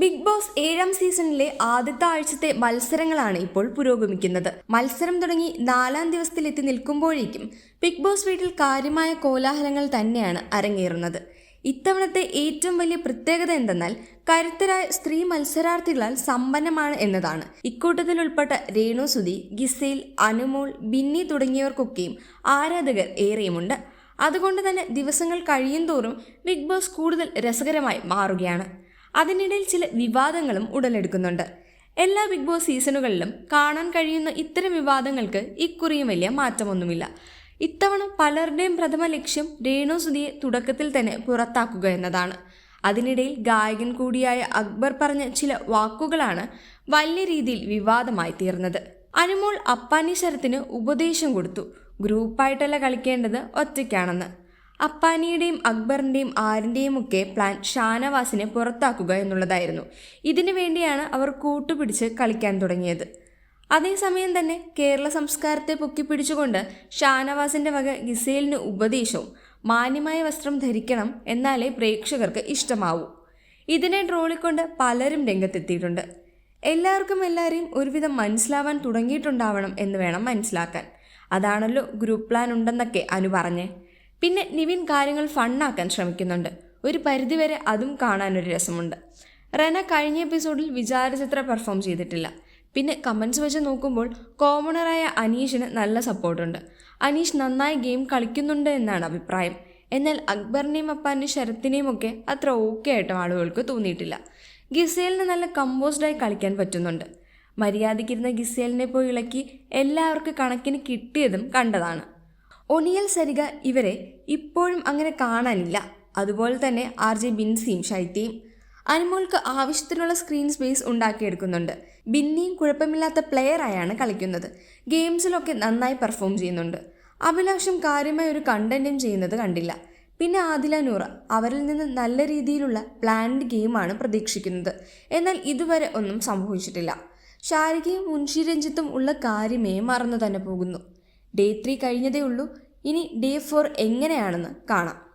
Big boss ഏഴാം സീസണിലെ ആദ്യത്തെ ആഴ്ചത്തെ മത്സരങ്ങളാണ് ഇപ്പോൾ പുരോഗമിക്കുന്നത്. മത്സരം തുടങ്ങി നാലാം ദിവസത്തിലെത്തി നിൽക്കുമ്പോഴേക്കും ബിഗ് ബോസ് വീട്ടിൽ കാര്യമായ കോലാഹലങ്ങൾ തന്നെയാണ് അരങ്ങേറുന്നത്. ഇത്തവണത്തെ ഏറ്റവും വലിയ പ്രത്യേകത എന്തെന്നാൽ കരുത്തരായ സ്ത്രീ മത്സരാർത്ഥികളാൽ സമ്പന്നമാണ് എന്നതാണ്. ഇക്കൂട്ടത്തിൽ ഉൾപ്പെട്ട രേണു സുധി ഗിസേൽ അനുമോൾ ബിന്നി തുടങ്ങിയവർക്കൊക്കെയും ആരാധകർ ഏറെയുമുണ്ട്. അതുകൊണ്ട് തന്നെ ദിവസങ്ങൾ കഴിയും തോറും ബിഗ് ബോസ് കൂടുതൽ രസകരമായി മാറുകയാണ്. അതിനിടയിൽ ചില വിവാദങ്ങളും ഉടലെടുക്കുന്നുണ്ട്. എല്ലാ ബിഗ് ബോസ് സീസണുകളിലും കാണാൻ കഴിയുന്ന ഇത്തരം വിവാദങ്ങൾക്ക് ഇക്കുറിയും വലിയ മാറ്റമൊന്നുമില്ല. ഇത്തവണ പലരുടെയും പ്രഥമ ലക്ഷ്യം രേണു സുധിയെ തുടക്കത്തിൽ തന്നെ പുറത്താക്കുക എന്നതാണ്. അതിനിടയിൽ ഗായകൻ കൂടിയായ അക്ബർ പറഞ്ഞ ചില വാക്കുകളാണ് വലിയ രീതിയിൽ വിവാദമായി തീർന്നത്. അനുമോൾ അപ്പാനി ശരത്തിന് ഉപദേശം കൊടുത്തു. ഗ്രൂപ്പായിട്ടല്ല കളിക്കേണ്ടത് ഒറ്റയ്ക്കാണെന്ന്. അപ്പാനിയുടെയും അക്ബറിന്റെയും ആരിന്റെയും ഒക്കെ പ്ലാൻ ഷാനവാസിനെ പുറത്താക്കുക എന്നുള്ളതായിരുന്നു. ഇതിനു വേണ്ടിയാണ് അവർ കൂട്ടുപിടിച്ച് കളിക്കാൻ തുടങ്ങിയത്. അതേസമയം തന്നെ കേരള സംസ്കാരത്തെ പൊക്കിപ്പിടിച്ചുകൊണ്ട് ഷാനവാസിന്റെ വക ഗിസേലിന് ഉപദേശവും മാന്യമായ വസ്ത്രം ധരിക്കണം എന്നാലേ പ്രേക്ഷകർക്ക് ഇഷ്ടമാവൂ. ഇതിനെ ട്രോളിക്കൊണ്ട് പലരും രംഗത്തെത്തിയിട്ടുണ്ട്. എല്ലാവർക്കും എല്ലാവരെയും ഒരുവിധം മനസ്സിലാവാൻ തുടങ്ങിയിട്ടുണ്ടാവണം എന്ന് വേണം മനസ്സിലാക്കാൻ. അതാണല്ലോ ഗ്രൂപ്പ് പ്ലാൻ ഉണ്ടെന്നൊക്കെ അനു പറഞ്ഞേ. പിന്നെ നിവിൻ കാര്യങ്ങൾ ഫണ്ണാക്കാൻ ശ്രമിക്കുന്നുണ്ട്. ഒരു പരിധിവരെ അതും കാണാനൊരു രസമുണ്ട്. റെന കഴിഞ്ഞ എപ്പിസോഡിൽ വിചാരചിത്ര പെർഫോം ചെയ്തിട്ടില്ല. പിന്നെ കമൻസ് വെച്ച് നോക്കുമ്പോൾ കോമണറായ അനീഷിന് നല്ല സപ്പോർട്ടുണ്ട്. അനീഷ് നന്നായി ഗെയിം കളിക്കുന്നുണ്ട് എന്നാണ് അഭിപ്രായം. എന്നാൽ അക്ബറിനെയും അപ്പാന്റെ ശരത്തിനെയും ഒക്കെ അത്ര ഓക്കെ ആയിട്ടും ആളുകൾക്ക് തോന്നിയിട്ടില്ല. ഗിസേലിന് നല്ല കമ്പോസ്ഡായി കളിക്കാൻ പറ്റുന്നുണ്ട്. മര്യാദയ്ക്കിരുന്ന ഗിസേലിനെ പോയി ഇളക്കി എല്ലാവർക്കും കണക്കിന് കിട്ടിയതും കണ്ടതാണ്. ഒനിയൽ സരിക ഇവരെ ഇപ്പോഴും അങ്ങനെ കാണാനില്ല. അതുപോലെ തന്നെ ആർ ജെ ബിൻസിയും ശൈത്യയും അനുമോൾക്ക് ആവശ്യത്തിനുള്ള സ്ക്രീൻ സ്പേസ് ഉണ്ടാക്കിയെടുക്കുന്നുണ്ട്. ബിന്നിയും കുഴപ്പമില്ലാത്ത പ്ലെയറായാണ് കളിക്കുന്നത്. ഗെയിംസിലൊക്കെ നന്നായി പെർഫോം ചെയ്യുന്നുണ്ട്. അഭിലാഷം കാര്യമായ ഒരു കണ്ടന്റും ചെയ്യുന്നത് കണ്ടില്ല. പിന്നെ ആദില നൂറ അവരിൽ നിന്ന് നല്ല രീതിയിലുള്ള പ്ലാൻഡ് ഗെയിമാണ് പ്രതീക്ഷിക്കുന്നത്. എന്നാൽ ഇതുവരെ ഒന്നും സംഭവിച്ചിട്ടില്ല. ശാരികയും മുൻഷി രഞ്ജിത്തും ഉള്ള കാര്യമേ മറന്നു തന്നെ പോകുന്നു. ഡേ ത്രീ കഴിഞ്ഞതേ ഉള്ളൂ. ഇനി ഡേ ഫോർ എങ്ങനെയാണെന്ന് കാണാം.